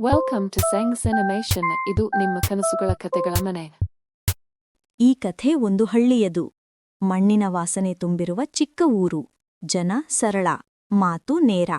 Welcome to ಸೆಂಗ್ಸ್ animation ಇದು ನಿಮ್ಮ ಕನಸುಗಳ ಕಥೆಗಳ ಮನೆ. ಈ ಕಥೆ ಒಂದು ಹಳ್ಳಿಯದು. ಮಣ್ಣಿನ ವಾಸನೆ ತುಂಬಿರುವ ಚಿಕ್ಕ ಊರು. ಜನ ಸರಳ, ಮಾತು ನೇರ.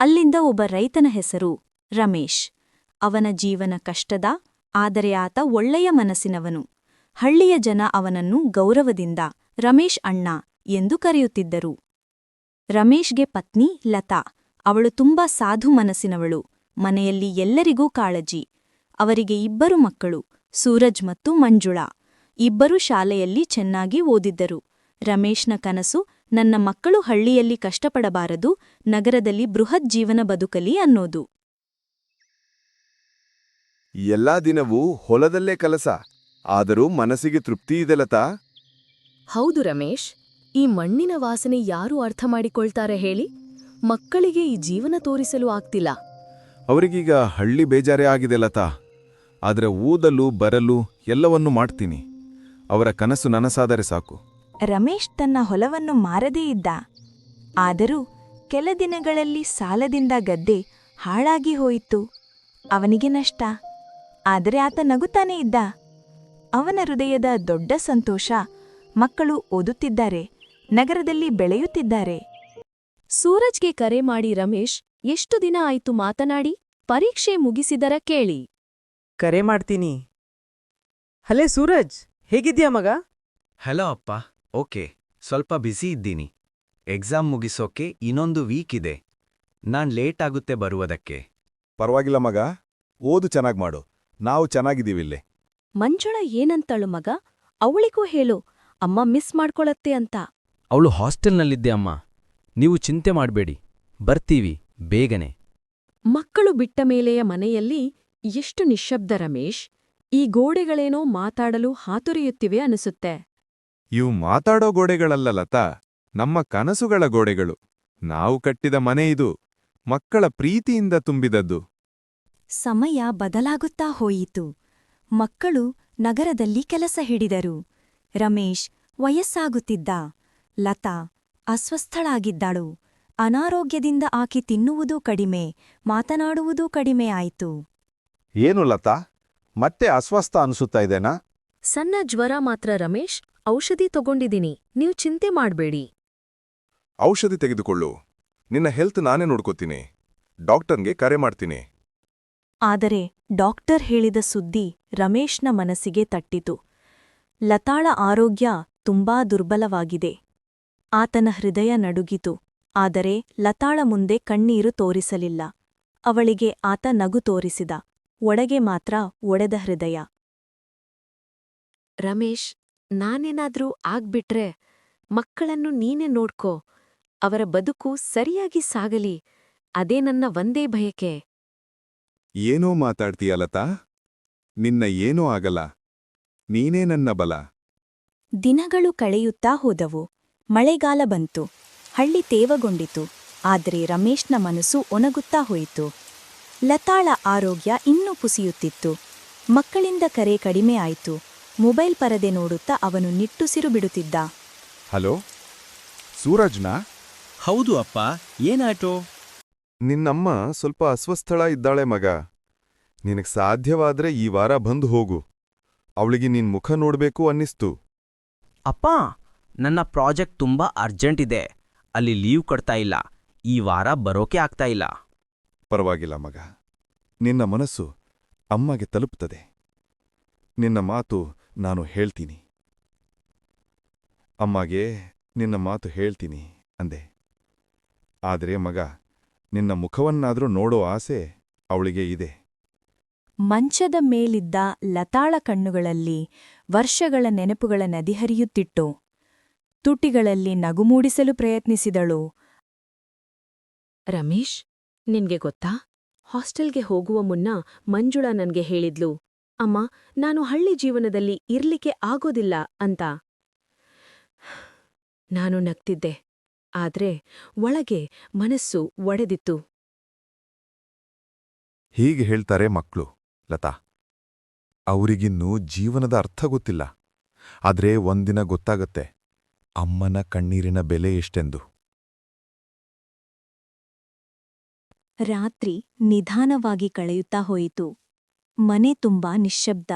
ಅಲ್ಲಿಂದ ಒಬ್ಬ ರೈತನ ಹೆಸರು ರಮೇಶ್. ಅವನ ಜೀವನ ಕಷ್ಟದ, ಆದರೆ ಆತ ಒಳ್ಳೆಯ ಮನಸ್ಸಿನವನು. ಹಳ್ಳಿಯ ಜನ ಅವನನ್ನು ಗೌರವದಿಂದ ರಮೇಶ್ ಅಣ್ಣ ಎಂದು ಕರೆಯುತ್ತಿದ್ದರು. ರಮೇಶ್ಗೆ ಪತ್ನಿ ಲತಾ. ಅವಳು ತುಂಬಾ ಸಾಧು ಮನಸ್ಸಿನವಳು. ಮನೆಯಲ್ಲಿ ಎಲ್ಲರಿಗೂ ಕಾಳಜಿ. ಅವರಿಗೆ ಇಬ್ಬರು ಮಕ್ಕಳು ಸೂರಜ್ ಮತ್ತು ಮಂಜುಳಾ. ಇಬ್ಬರೂ ಶಾಲೆಯಲ್ಲಿ ಚೆನ್ನಾಗಿ ಓದಿದ್ದರು. ರಮೇಶ್ನ ಕನಸು ನನ್ನ ಮಕ್ಕಳು ಹಳ್ಳಿಯಲ್ಲಿ ಕಷ್ಟಪಡಬಾರದು ನಗರದಲ್ಲಿ ಬೃಹತ್ ಜೀವನ ಬದುಕಲಿ ಅನ್ನೋದು. ಎಲ್ಲಾ ದಿನವೂ ಹೊಲದಲ್ಲೇ ಕೆಲಸ ಆದರೂ ಮನಸ್ಸಿಗೆ ತೃಪ್ತಿ ಇದೆಲತಾ ಹೌದು ರಮೇಶ್ ಈ ಮಣ್ಣಿನ ವಾಸನೆ ಯಾರು ಅರ್ಥ ಮಾಡಿಕೊಳ್ತಾರೆ ಹೇಳಿ? ಮಕ್ಕಳಿಗೆ ಈ ಜೀವನ ತೋರಿಸಲು ಆಗ್ತಿಲ್ಲ. ಅವರಿಗೀಗ ಹಳ್ಳಿ ಬೇಜಾರೇ ಆಗಿದೆ ಲತಾ. ಆದರೆ ಊದಲು, ಬರಲು ಎಲ್ಲವನ್ನೂ ಮಾಡ್ತೀನಿ. ಅವರ ಕನಸು ನನಸಾದರೆ ಸಾಕು. ರಮೇಶ್ ತನ್ನ ಹೊಲವನ್ನು ಮಾರದೇ ಇದ್ದ. ಆದರೂ ಕೆಲ ದಿನಗಳಲ್ಲಿ ಸಾಲದಿಂದ ಗದ್ದೆ ಹಾಳಾಗಿ ಹೋಯಿತು. ಅವನಿಗೆ ನಷ್ಟ. ಆದರೆ ಆತ ನಗುತ್ತಾನೆ ಇದ್ದ. ಅವನ ಹೃದಯದ ದೊಡ್ಡ ಸಂತೋಷ ಮಕ್ಕಳು ಓದುತ್ತಿದ್ದಾರೆ, ನಗರದಲ್ಲಿ ಬೆಳೆಯುತ್ತಿದ್ದಾರೆ. ಸೂರಜ್ಗೆ ಕರೆ ಮಾಡಿ ರಮೇಶ್ ಎಷ್ಟು ದಿನ ಆಯ್ತು ಮಾತನಾಡಿ? ಪರೀಕ್ಷೆ ಮುಗಿಸಿದರ ಕೇಳಿ. ಕರೆ ಮಾಡ್ತೀನಿ. ಹಲೇ ಸೂರಜ್ ಹೇಗಿದ್ಯಾ ಮಗ? ಹಲೋ ಅಪ್ಪ ಓಕೆ. ಸ್ವಲ್ಪ ಬ್ಯುಸಿ ಇದ್ದೀನಿ. ಎಕ್ಸಾಮ್ ಮುಗಿಸೋಕೆ ಇನ್ನೊಂದು ವೀಕ್ ಇದೆ. ನಾನ್ ಲೇಟ್ ಆಗುತ್ತೆ ಬರುವುದಕ್ಕೆ. ಪರವಾಗಿಲ್ಲ ಮಗ. ಓದು ಚೆನ್ನಾಗ್ ಮಾಡು. ನಾವು ಚೆನ್ನಾಗಿದ್ದೀವಿಲ್ಲೇ ಮಂಜುಳ ಏನಂತಳು ಮಗ? ಅವಳಿಗೂ ಹೇಳು. ಅಮ್ಮ ಮಿಸ್ ಮಾಡ್ಕೊಳತ್ತೆ ಅಂತ. ಅವಳು ಹಾಸ್ಟೆಲ್ನಲ್ಲಿದ್ದೆ ಅಮ್ಮ. ನೀವು ಚಿಂತೆ ಮಾಡಬೇಡಿ. ಬರ್ತೀವಿ. ಬೇಗನೆ. ಮಕ್ಕಳು ಬಿಟ್ಟ ಮೇಲೆಯ ಮನೆಯಲ್ಲಿ ಎಷ್ಟು ನಿಶ್ಶಬ್ದ ರಮೇಶ್ ಈ ಗೋಡೆಗಳೇನೋ ಮಾತಾಡಲು ಹಾತೊರೆಯುತ್ತಿವೆ ಅನಿಸುತ್ತೆ. ಇವು ಮಾತಾಡೋ ಗೋಡೆಗಳಲ್ಲ ಲತಾ ನಮ್ಮ ಕನಸುಗಳ ಗೋಡೆಗಳು. ನಾವು ಕಟ್ಟಿದ ಮನೆ ಇದು ಮಕ್ಕಳ ಪ್ರೀತಿಯಿಂದ ತುಂಬಿದದ್ದು. ಸಮಯ ಬದಲಾಗುತ್ತಾ ಹೋಯಿತು. ಮಕ್ಕಳು ನಗರದಲ್ಲಿ ಕೆಲಸ ಹಿಡಿದರು. ರಮೇಶ್ ವಯಸ್ಸಾಗುತ್ತಿದ್ದ ಲತಾ ಅಸ್ವಸ್ಥಳಾಗಿದ್ದಳು. ಅನಾರೋಗ್ಯದಿಂದ ಆಕೆ ತಿನ್ನುವುದೂ ಕಡಿಮೆ ಮಾತನಾಡುವುದೂ ಕಡಿಮೆ ಆಯಿತು. ಏನು ಲತಾ? ಮತ್ತೆ ಅಸ್ವಸ್ಥ ಅನಿಸುತ್ತಾ ಇದೆನಾ? ಸಣ್ಣ ಜ್ವರ ಮಾತ್ರ ರಮೇಶ್ ಔಷಧಿ ತಗೊಂಡಿದ್ದೀನಿ ನೀವು ಚಿಂತೆ ಮಾಡ್ಬೇಡಿ. ಔಷಧಿ ತೆಗೆದುಕೊಳ್ಳು. ನಿನ್ನ ಹೆಲ್ತ್ ನಾನೇ ನೋಡ್ಕೋತೀನಿ. ಡಾಕ್ಟರ್ಗೆ ಕರೆ ಮಾಡ್ತೀನಿ. ಆದರೆ ಡಾಕ್ಟರ್ ಹೇಳಿದ ಸುದ್ದಿ ರಮೇಶ್ನ ಮನಸ್ಸಿಗೆ ತಟ್ಟಿತು. ಲತಾಳ ಆರೋಗ್ಯ ತುಂಬಾ ದುರ್ಬಲವಾಗಿದೆ. ಆತನ ಹೃದಯ ನಡುಗಿತು. ಆದರೆ ಲತಾಳ ಮುಂದೆ ಕಣ್ಣೀರು ತೋರಿಸಲಿಲ್ಲ. ಅವಳಿಗೆ ಆತ ನಗು ತೋರಿಸಿದ. ಒಳಗೆ ಮಾತ್ರ ಒಡೆದ ಹೃದಯ. ರಮೇಶ್ ನಾನೇನಾದ್ರೂ ಆಗ್ಬಿಟ್ರೆ ಮಕ್ಕಳನ್ನು ನೀನೇ ನೋಡ್ಕೋ. ಅವರ ಬದುಕು ಸರಿಯಾಗಿ ಸಾಗಲಿ. ಅದೇ ನನ್ನ ಒಂದೇ ಬಯಕೆ. ಏನೋ ಮಾತಾಡ್ತೀಯ ಲತಾ? ನಿನ್ನ ಏನೂ ಆಗಲ್ಲ. ನೀನೇ ನನ್ನ ಬಲ. ದಿನಗಳು ಕಳೆಯುತ್ತಾ ಹೋದವು. ಮಳೆಗಾಲ ಬಂತು. ಹಳ್ಳಿ ತೇವಗೊಂಡಿತು. ಆದರೆ ರಮೇಶ್ನ ಮನಸ್ಸು ಒಣಗುತ್ತಾ ಹೋಯಿತು. ಲತಾಳ ಆರೋಗ್ಯ ಇನ್ನೂ ಕುಸಿಯುತ್ತಿತ್ತು ಮಕ್ಕಳಿಂದ ಕರೆ ಕಡಿಮೆ ಆಯಿತು. ಮೊಬೈಲ್ ಪರದೆ ನೋಡುತ್ತಾ ಅವನು ನಿಟ್ಟುಸಿರು ಬಿಡುತ್ತಿದ್ದ. ಹಲೋ? ಸೂರಜ್ನ? ಹೌದು ಅಪ್ಪ. ಏನಾಯ್ತು? ನಿನ್ನಮ್ಮ ಸ್ವಲ್ಪ ಅಸ್ವಸ್ಥಳ ಇದ್ದಾಳೆ ಮಗ. ನಿನಗ್ ಸಾಧ್ಯವಾದ್ರೆ ಈ ವಾರ ಬಂದು ಹೋಗು. ಅವಳಿಗೆ ನಿನ್ ಮುಖ ನೋಡ್ಬೇಕು ಅನ್ನಿಸ್ತು. ಅಪ್ಪ ನನ್ನ ಪ್ರಾಜೆಕ್ಟ್ ತುಂಬಾ ಅರ್ಜೆಂಟ್ ಇದೆ. ಅಲ್ಲಿ ಲೀವ್ ಕೊಡ್ತಾ ಇಲ್ಲ. ಈ ವಾರ ಬರೋಕೆ ಆಗ್ತಾ ಇಲ್ಲ. ಪರವಾಗಿಲ್ಲ ಮಗ. ನಿನ್ನ ಮನಸ್ಸು ಅಮ್ಮಗೆ ತಲುಪ್ತದೆ. ನಿನ್ನ ಮಾತು ನಾನು ಹೇಳ್ತೀನಿ. ಅಮ್ಮಗೆ ನಿನ್ನ ಮಾತು ಹೇಳ್ತೀನಿ ಅಂದೆ. ಆದರೆ ಮಗ ನಿನ್ನ ಮುಖವನ್ನಾದರೂ ನೋಡೋ ಆಸೆ ಅವಳಿಗೆ ಇದೆ. ಮಂಚದ ಮೇಲಿದ್ದ ಲತಾಳ ಕಣ್ಣುಗಳಲ್ಲಿ ವರ್ಷಗಳ ನೆನಪುಗಳ ನದಿ ಹರಿಯುತ್ತಿಟ್ಟು ತುಟಿಗಳಲ್ಲಿ ನಗು ಮೂಡಿಸಲು ಪ್ರಯತ್ನಿಸಿದಳು. ರಮೇಶ್ ನಿನ್ಗೆ ಗೊತ್ತಾ? ಹಾಸ್ಟೆಲ್ಗೆ ಹೋಗುವ ಮುನ್ನ ಮಂಜುಳಾ ನನ್ಗೆ ಹೇಳಿದ್ಲು ಅಮ್ಮ ನಾನು ಹಳ್ಳಿ ಜೀವನದಲ್ಲಿ ಇರ್ಲಿಕ್ಕೆ ಆಗೋದಿಲ್ಲ ಅಂತ. ನಾನು ನಗ್ತಿದ್ದೆ ಆದ್ರೆ ಒಳಗೆ ಮನಸ್ಸು ಒಡೆದಿತ್ತು. ಹೀಗೆ ಹೇಳ್ತಾರೆ ಮಕ್ಕಳು ಲತಾ. ಅವರಿಗಿನ್ನೂ ಜೀವನದ ಅರ್ಥ ಗೊತ್ತಿಲ್ಲ ಆದ್ರೆ ಒಂದಿನ ಗೊತ್ತಾಗತ್ತೆ. ಅಮ್ಮನ ಕಣ್ಣೀರಿನ ಬೆಲೆ ಎಷ್ಟೆಂದು? ರಾತ್ರಿ ನಿಧಾನವಾಗಿ ಕಳೆಯುತ್ತಾ ಹೋಯಿತು. ಮನೆ ತುಂಬಾ ನಿಶ್ಶಬ್ದ.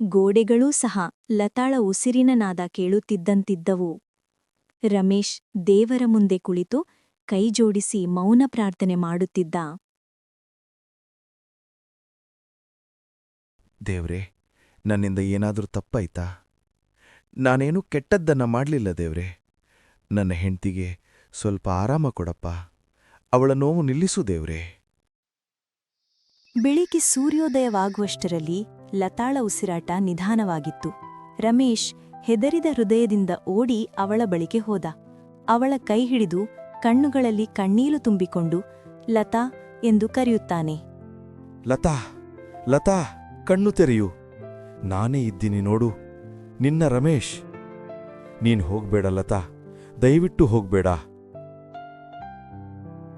ಗೋಡೆಗಳೂ ಸಹ ಲತಾಳ ಉಸಿರಿನ ನಾದ ಕೇಳುತ್ತಿದ್ದಂತಿದ್ದವು. ರಮೇಶ್ ದೇವರ ಮುಂದೆ ಕುಳಿತು ಕೈಜೋಡಿಸಿ ಮೌನ ಪ್ರಾರ್ಥನೆ ಮಾಡುತ್ತಿದ್ದ. ದೇವ್ರೆ ನನ್ನಿಂದ ಏನಾದರೂ ತಪ್ಪಾಯ್ತಾ? ನಾನೇನು ಕೆಟ್ಟದ್ದನ್ನ ಮಾಡಲಿಲ್ಲ ದೇವ್ರೆ. ನನ್ನ ಹೆಂಡ್ತಿಗೆ ಸ್ವಲ್ಪ ಆರಾಮ ಕೊಡಪ್ಪ. ಅವಳ ನೋವು ನಿಲ್ಲಿಸು ದೇವ್ರೆ. ಬೆಳಿಗ್ಗೆ ಸೂರ್ಯೋದಯವಾಗುವಷ್ಟರಲ್ಲಿ ಲತಾಳ ಉಸಿರಾಟ ನಿಧಾನವಾಗಿತ್ತು. ರಮೇಶ್ ಹೆದರಿದ ಹೃದಯದಿಂದ ಓಡಿ ಅವಳ ಬಳಿಗೆ ಹೋದ. ಅವಳ ಕೈ ಹಿಡಿದು ಕಣ್ಣುಗಳಲ್ಲಿ ಕಣ್ಣೀಲು ತುಂಬಿಕೊಂಡು ಲತಾ ಎಂದು ಕರೆಯುತ್ತಾನೆ. ಲತಾ ಲತಾ ಕಣ್ಣು ತೆರೆಯು. ನಾನೇ ಇದ್ದೀನಿ ನೋಡು. ನಿನ್ನ ರಮೇಶ್ ನೀನ್ ಹೋಗ್ಬೇಡ ಲತಾ ದಯವಿಟ್ಟು ಹೋಗ್ಬೇಡ.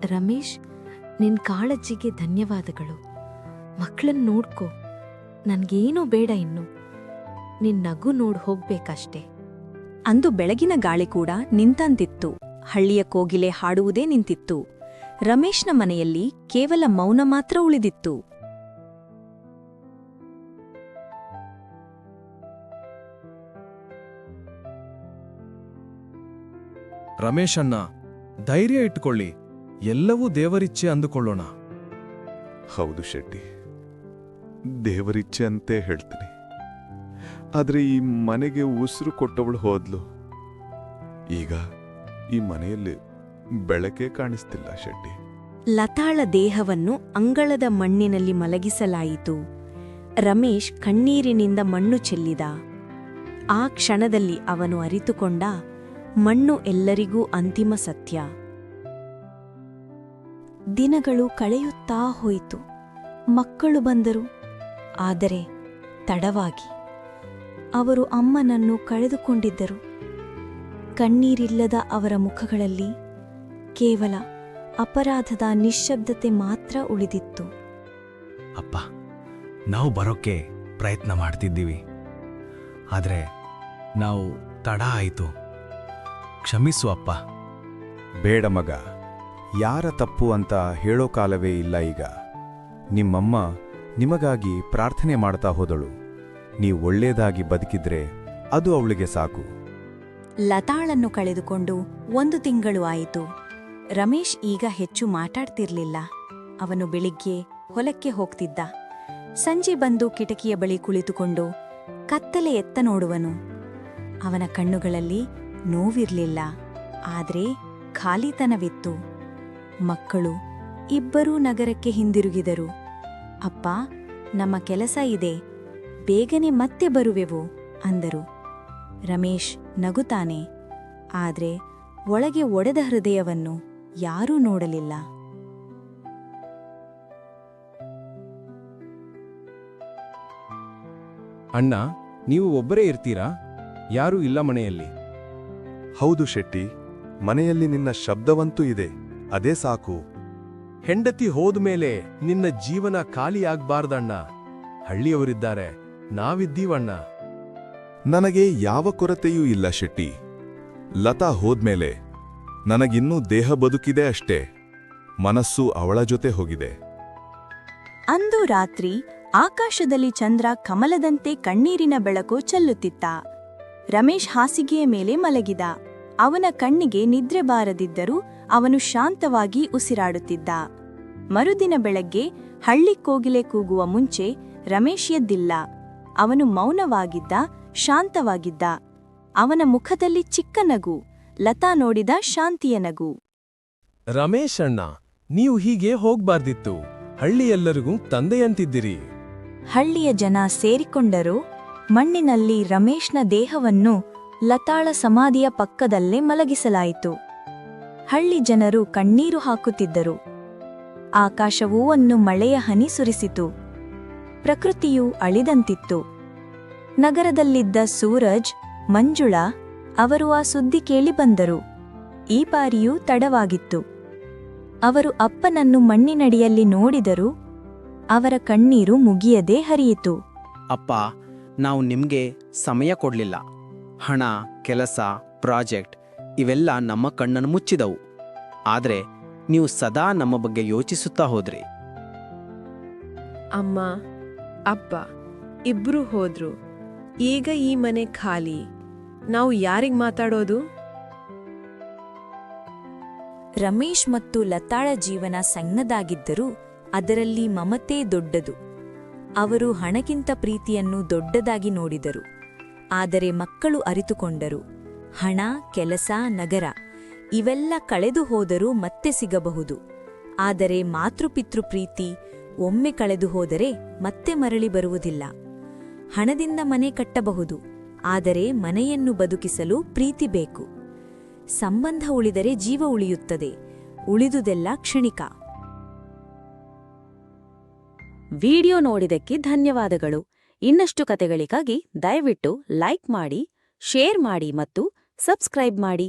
ರಮೇಶ್ ನಿನ್ ಕಾಳಜಿಗೆ ಧನ್ಯವಾದಗಳು. ಮಕ್ಕಳನ್ನ ನೋಡ್ಕೋ. ನನ್ಗೇನೂ ಬೇಡ ಇನ್ನು. ನಿನ್ ನಗು ನೋಡ್ ಹೋಗ್ಬೇಕಷ್ಟೇ. ಅಂದು ಬೆಳಗಿನ ಗಾಳಿ ಕೂಡ ನಿಂತಂತಿತ್ತು. ಹಳ್ಳಿಯ ಕೋಗಿಲೆ ಹಾಡುವುದೇ ನಿಂತಿತ್ತು. ರಮೇಶ್ನ ಮನೆಯಲ್ಲಿ ಕೇವಲ ಮೌನ ಮಾತ್ರ ಉಳಿದಿತ್ತು. ರಮೇಶ್ ಅಣ್ಣ ಧೈರ್ಯ ಇಟ್ಕೊಳ್ಳಿ ಎಲ್ಲವೂ ದೇವರಿಚ್ಛೆ ಅಂದುಕೊಳ್ಳೋಣ. ಹೌದು ಶೆಟ್ಟಿ ದೇವರಿಚ್ಛೆ ಅಂತೇ ಹೇಳ್ತೀನಿ. ಆದ್ರೆ ಈ ಮನೆಗೆ ಉಸಿರು ಕೊಟ್ಟವಳು ಹೋದ್ಲು. ಈಗ ಈ ಮನೆಯಲ್ಲಿ ಬೆಳಕೆ ಕಾಣಿಸ್ತಿಲ್ಲ ಶೆಟ್ಟಿ. ಲತಾಳ ದೇಹವನ್ನು ಅಂಗಳದ ಮಣ್ಣಿನಲ್ಲಿ ಮಲಗಿಸಲಾಯಿತು. ರಮೇಶ್ ಕಣ್ಣೀರಿನಿಂದ ಮಣ್ಣು ಚೆಲ್ಲಿದ. ಆ ಕ್ಷಣದಲ್ಲಿ ಅವನು ಅರಿತುಕೊಂಡ ಮಣ್ಣು ಎಲ್ಲರಿಗೂ ಅಂತಿಮ ಸತ್ಯ. ದಿನಗಳು ಕಳೆಯುತ್ತಾ ಹೋಯಿತು. ಮಕ್ಕಳು ಬಂದರು. ಆದರೆ ತಡವಾಗಿ. ಅವರು ಅಮ್ಮನನ್ನು ಕಳೆದುಕೊಂಡಿದ್ದರು. ಕಣ್ಣೀರಿಲ್ಲದ ಅವರ ಮುಖಗಳಲ್ಲಿ ಕೇವಲ ಅಪರಾಧದ ನಿಶ್ಶಬ್ದತೆ ಮಾತ್ರ ಉಳಿದಿತ್ತು. ಅಪ್ಪ, ನಾವು ಬರೋಕ್ಕೆ ಪ್ರಯತ್ನ ಮಾಡ್ತಿದ್ದೀವಿ. ಆದರೆ ನಾವು ತಡ ಆಯಿತು. ಕ್ಷಮಿಸು ಅಪ್ಪ ಬೇಡ ಮಗ ಯಾರ ತಪ್ಪು ಅಂತ ಹೇಳೋ ಕಾಲವೇ ಇಲ್ಲ ಈಗ. ನಿಮ್ಮಮ್ಮ ನಿಮಗಾಗಿ ಪ್ರಾರ್ಥನೆ ಮಾಡ್ತಾ ಹೋದಳು. ನೀವು ಒಳ್ಳೇದಾಗಿ ಬದುಕಿದ್ರೆ ಅದು ಅವಳಿಗೆ ಸಾಕು. ಲತಾಳನ್ನು ಕಳೆದುಕೊಂಡು ಒಂದು ತಿಂಗಳು ಆಯಿತು. ರಮೇಶ್ ಈಗ ಹೆಚ್ಚು ಮಾತಾಡ್ತಿರ್ಲಿಲ್ಲ. ಅವನು ಬೆಳಿಗ್ಗೆ ಹೊಲಕ್ಕೆ ಹೋಗ್ತಿದ್ದ. ಸಂಜೆ ಬಂದು ಕಿಟಕಿಯ ಬಳಿ ಕುಳಿತುಕೊಂಡು ಕತ್ತಲೆ ಎತ್ತ ನೋಡುವನು. ಅವನ ಕಣ್ಣುಗಳಲ್ಲಿ ನೋವಿರ್ಲಿಲ್ಲ. ಆದ್ರೆ ಖಾಲಿತನವಿತ್ತು. ಮಕ್ಕಳು ಇಬ್ಬರೂ ನಗರಕ್ಕೆ ಹಿಂದಿರುಗಿದರು. ಅಪ್ಪ, ನಮ್ಮ ಕೆಲಸ ಇದೆ. ಬೇಗನೆ ಮತ್ತೆ ಬರುವೆವು, ಅಂದರು. ರಮೇಶ್ ನಗುತ್ತಾನೆ. ಆದ್ರೆ ಒಳಗೆ ಒಡೆದ ಹೃದಯವನ್ನು ಯಾರೂ ನೋಡಲಿಲ್ಲ. ಅಣ್ಣ, ನೀವು ಒಬ್ಬರೇ ಇರ್ತೀರಾ? ಯಾರೂ ಇಲ್ಲ ಮನೆಯಲ್ಲಿ. ಹೌದು ಶೆಟ್ಟಿ ಮನೆಯಲ್ಲಿ ನಿನ್ನ ಶಬ್ದವಂತೂ ಇದೆ ಅದೇ ಸಾಕು. ಹೆಂಡತಿ ಹೋದ್ಮೇಲೆ ನಿನ್ನ ಜೀವನ ಖಾಲಿಯಾಗ್ಬಾರ್ದಣ್ಣ ಹಳ್ಳಿಯವರಿದ್ದಾರೆ ನಾವಿದ್ದೀವಣ್ಣ. ನನಗೆ ಯಾವ ಕೊರತೆಯೂ ಇಲ್ಲ ಶೆಟ್ಟಿ. ಲತಾ ಹೋದ್ಮೇಲೆ ನನಗಿನ್ನೂ ದೇಹ ಬದುಕಿದೆ ಅಷ್ಟೇ ಮನಸ್ಸು ಅವಳ ಜೊತೆ ಹೋಗಿದೆ. ಅಂದು ರಾತ್ರಿ ಆಕಾಶದಲ್ಲಿ ಚಂದ್ರ ಕಮಲದಂತೆ ಕಣ್ಣೀರಿನ ಬೆಳಕು ಚೆಲ್ಲುತ್ತಿತ್ತ. ರಮೇಶ್ ಹಾಸಿಗೆಯ ಮೇಲೆ ಮಲಗಿದ. ಅವನ ಕಣ್ಣಿಗೆ ನಿದ್ರೆ ಬಾರದಿದ್ದರೂ ಅವನು ಶಾಂತವಾಗಿ ಉಸಿರಾಡುತ್ತಿದ್ದ. ಮರುದಿನ ಬೆಳಗ್ಗೆ ಹಳ್ಳಿ ಕೋಗಿಲೆ ಕೂಗುವ ಮುಂಚೆ ರಮೇಶ್ ಎದ್ದಿಲ್ಲ. ಅವನು ಮೌನವಾಗಿದ್ದ ಶಾಂತವಾಗಿದ್ದ. ಅವನ ಮುಖದಲ್ಲಿ ಚಿಕ್ಕ ನಗು ಲತಾ ನೋಡಿದ ಶಾಂತಿಯ ನಗು. ರಮೇಶಣ್ಣ ಅಣ್ಣ ನೀವು ಹೀಗೆ ಹೋಗ್ಬಾರ್ದಿತ್ತು. ಹಳ್ಳಿಯೆಲ್ಲರಿಗೂ ತಂದೆಯಂತಿದ್ದಿರಿ. ಹಳ್ಳಿಯ ಜನ ಸೇರಿಕೊಂಡರು. ಮಣ್ಣಿನಲ್ಲಿ ರಮೇಶ್ನ ದೇಹವನ್ನು ಲತಾಳ ಸಮಾಧಿಯ ಪಕ್ಕದಲ್ಲೇ ಮಲಗಿಸಲಾಯಿತು. ಹಳ್ಳಿ ಜನರು ಕಣ್ಣೀರು ಹಾಕುತ್ತಿದ್ದರು. ಆಕಾಶವೂ ಒಂದು ಮಳೆಯ ಹನಿ ಸುರಿಸಿತು. ಪ್ರಕೃತಿಯು ಅಳಿದಂತಿತ್ತು. ನಗರದಲ್ಲಿದ್ದ ಸೂರಜ್, ಮಂಜುಳಾ ಅವರು ಆ ಸುದ್ದಿ ಕೇಳಿ ಬಂದರು. ಈ ಬಾರಿಯೂ ತಡವಾಗಿತ್ತು. ಅವರು ಅಪ್ಪನನ್ನು ಮಣ್ಣಿನಡಿಯಲ್ಲಿ ನೋಡಿದರು ಅವರ ಕಣ್ಣೀರು ಮುಗಿಯದೆ ಹರಿಯಿತು. ಅಪ್ಪ, ನಾವು ನಿಮ್ಗೆ ಸಮಯ ಕೊಡ್ಲಿಲ್ಲ. ಹಣ ಕೆಲಸ ಪ್ರಾಜೆಕ್ಟ್ ಇವೆಲ್ಲ ನಮ್ಮ ಕಣ್ಣನ್ನು ಮುಚ್ಚಿದವು. ಆದರೆ ನೀವು ಸದಾ ನಮ್ಮ ಬಗ್ಗೆ ಯೋಚಿಸುತ್ತಾ ಹೋದ್ರಿ. ಅಮ್ಮ ಅಪ್ಪ ಇಬ್ರು ಹೋದ್ರು. ಈಗ ಈ ಮನೆ ಖಾಲಿ. ನಾವು ಯಾರಿಗೆ ಮಾತಾಡೋದು? ರಮೇಶ್ ಮತ್ತು ಲತಾಳ ಜೀವನ ಸಣ್ಣದಾಗಿದ್ದರೂ ಅದರಲ್ಲಿ ಮಮತೆ ದೊಡ್ಡದು. ಅವರು ಹಣಕ್ಕಿಂತ ಪ್ರೀತಿಯನ್ನು ದೊಡ್ಡದಾಗಿ ನೋಡಿದರು. ಆದರೆ ಮಕ್ಕಳು ಅರಿತುಕೊಂಡರು, ಹಣ, ಕೆಲಸ, ನಗರ ಇವೆಲ್ಲ ಕಳೆದು ಹೋದರೂ ಮತ್ತೆ ಸಿಗಬಹುದು. ಆದರೆ ಮಾತೃಪಿತೃ ಪ್ರೀತಿ ಒಮ್ಮೆ ಕಳೆದು ಹೋದರೆ ಮತ್ತೆ ಮರಳಿ ಬರುವುದಿಲ್ಲ. ಹಣದಿಂದ ಮನೆ ಕಟ್ಟಬಹುದು, ಆದರೆ ಮನೆಯನ್ನು ಬದುಕಿಸಲು ಪ್ರೀತಿ ಬೇಕು. ಸಂಬಂಧ ಉಳಿದರೆ ಜೀವ ಉಳಿಯುತ್ತದೆ, ಉಳಿದುದೆಲ್ಲ ಕ್ಷಣಿಕ. ವಿಡಿಯೋ ನೋಡಿದಕ್ಕೆ ಧನ್ಯವಾದಗಳು. ಇನ್ನಷ್ಟು ಕತೆಗಳಿಗಾಗಿ ದಯವಿಟ್ಟು ಲೈಕ್ ಮಾಡಿ ಶೇರ್ ಮಾಡಿ ಮತ್ತು ಸಬ್ಸ್ಕ್ರೈಬ್ ಮಾಡಿ.